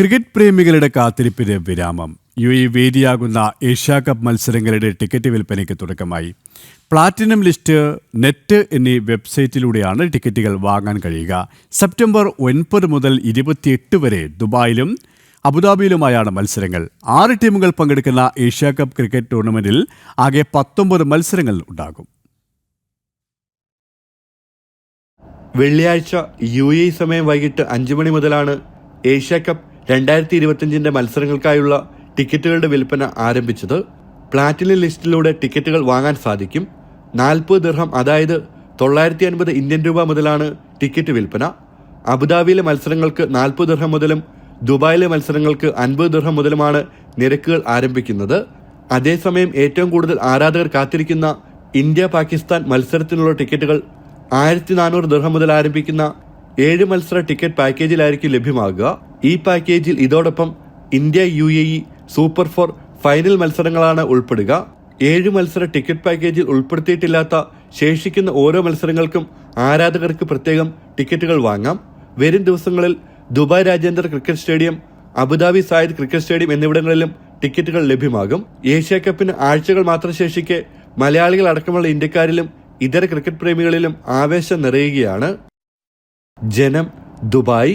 Cricket പ്രേമികളുടെ കാത്തിരിപ്പിന് വിരാമം. യു എ വേദിയാകുന്ന ഏഷ്യാ കപ്പ് മത്സരങ്ങളുടെ ടിക്കറ്റ് വിൽപ്പനയ്ക്ക് തുടക്കമായി. പ്ലാറ്റിനം ലിസ്റ്റ് നെറ്റ് എന്നീ വെബ്സൈറ്റിലൂടെയാണ് ടിക്കറ്റുകൾ വാങ്ങാൻ കഴിയുക. സെപ്റ്റംബർ ഒൻപത് മുതൽ ഇരുപത്തിയെട്ട് വരെ ദുബായിലും അബുദാബിയിലുമായാണ് മത്സരങ്ങൾ. ആറ് ടീമുകൾ പങ്കെടുക്കുന്ന ഏഷ്യാ കപ്പ് ക്രിക്കറ്റ് ടൂർണമെന്റിൽ ആകെ പത്തൊമ്പത് മത്സരങ്ങൾ ഉണ്ടാകും. വെള്ളിയാഴ്ച യു എ സമയം വൈകിട്ട് അഞ്ചു മണി മുതലാണ് ഏഷ്യ കപ്പ് രണ്ടായിരത്തി ഇരുപത്തിയഞ്ചിന്റെ മത്സരങ്ങൾക്കായുള്ള ടിക്കറ്റുകളുടെ വിൽപ്പന ആരംഭിച്ചത് പ്ലാറ്റിന ലിസ്റ്റിലൂടെ ടിക്കറ്റുകൾ വാങ്ങാൻ സാധിക്കും. നാൽപ്പത് ദിർഹം അതായത് തൊള്ളായിരത്തി അൻപത് ഇന്ത്യൻ രൂപ മുതലാണ് ടിക്കറ്റ് വിൽപ്പന. അബുദാബിയിലെ മത്സരങ്ങൾക്ക് നാൽപ്പത് ദിർഹം മുതലും ദുബായിലെ മത്സരങ്ങൾക്ക് അൻപത് ദിർഹം മുതലുമാണ് നിരക്കുകൾ ആരംഭിക്കുന്നത്. അതേസമയം ഏറ്റവും കൂടുതൽ ആരാധകർ കാത്തിരിക്കുന്ന ഇന്ത്യ പാകിസ്ഥാൻ മത്സരത്തിനുള്ള ടിക്കറ്റുകൾ ആയിരത്തി നാനൂറ് ദിർഹം മുതൽ ആരംഭിക്കുന്ന ഏഴ് മത്സര ടിക്കറ്റ് പാക്കേജിലായിരിക്കും ലഭ്യമാകുക. ഈ പാക്കേജിൽ ഇതോടൊപ്പം India U A E super four final മത്സരങ്ങളാണ് ഉൾപ്പെടുക. ഏഴ് മത്സര ടിക്കറ്റ് പാക്കേജിൽ ഉൾപ്പെടുത്തിയിട്ടില്ലാത്ത ശേഷിക്കുന്ന ഓരോ മത്സരങ്ങൾക്കും ആരാധകർക്ക് പ്രത്യേകം ടിക്കറ്റുകൾ വാങ്ങാം. വരും ദിവസങ്ങളിൽ ദുബായ് രാജ്യാന്തര cricket stadium Abu Dhabi Zayed cricket stadium എന്നിവിടങ്ങളിലും ടിക്കറ്റുകൾ ലഭ്യമാകും. ഏഷ്യ കപ്പിന് ആഴ്ചകൾ മാത്രം ശേഷിക്കെ മലയാളികൾ അടക്കമുള്ള ഇന്ത്യക്കാരിലും ഇതര ക്രിക്കറ്റ് പ്രേമികളിലും ആവേശം നിറയുകയാണ്. ജനം ദുബായ്